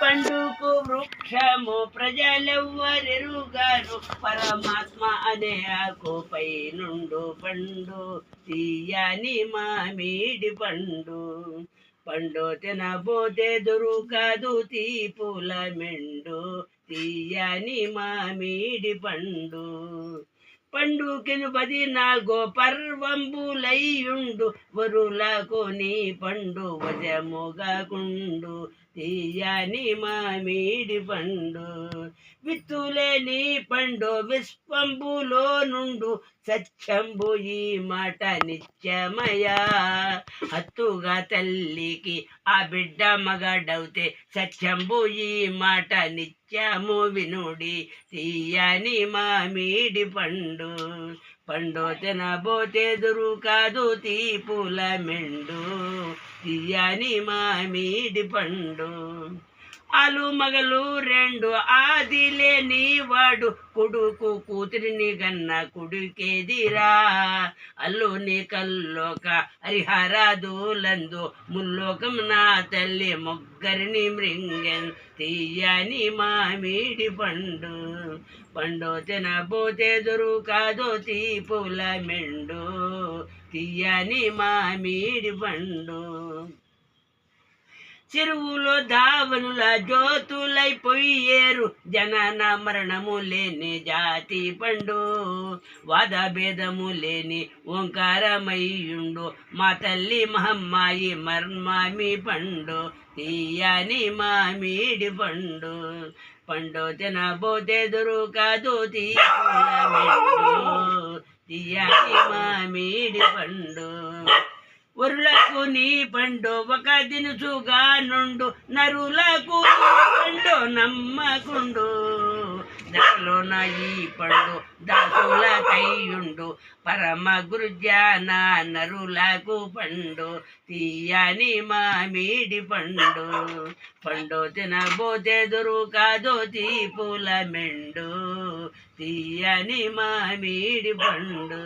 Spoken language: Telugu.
పండుకు వృక్షము ప్రజలెవ్వరెరుగారు పరమాత్మ అనే ఆకుపై నుండు పండు తీయని మామిడి పండు పండు తినబోతే దొరుకదు తీపుల మెండు తీయని మామిడి పండు పండుకెను పదినాలుగో పర్వంబులయ్యుండు. వరులకు నీ పండు వజముగకుండు తీయని మామిడి పండు విత్తులేని పండు విశ్వంబులో నుండు సత్యంబు ఈ మాట నిత్యమయా. హత్తుగా తల్లికి ఆ బిడ్డ మగడవుతే సత్యంబు ఈ మాట నిత్యము వినుడి తీయని మామిడి పండు పండు తినబోతే దొరుకదు తీపుల మెండు తీయని మామిడి పండు. ఆలు మగలు రెండు ఆది లేని వాడు. కొడుకు కూతురిని గన్న కొడుకేదిరా? అల్లుని కల్లోక హరిహరాదులందు ముల్లోకం నా తల్లి మొగ్గరిని మృంగన్ తీయని మామిడి పండు. పండు తినబోతే దొరుకాదో తీపుల మెండు. తీయని మామిడి పండు. చెరువులో దావనుల జ్యోతులైపోయేరు. జనన మరణము లేని జాతి పండు వాద భేదము లేని ఓంకారమయ్యుండు. మా తల్లి మహమ్మాయి మర్మామి పండు తీయని మామిడి పండు. పండు తినబోతే దొరుకదు కాదు తీయని మామిడి పండు. నీ పండు ఒక దినుసుగా నుండు నరులకు పండు నమ్మకుండు. దానిలో నా ఈ పండు దాసుల కయ్యుండు పరమ గురుజాన నరులకు పండు తీయని మామిడి పండు. పండు తినబోతే దొరుకాదో తీపుల మెండు తీయని మామిడి పండు.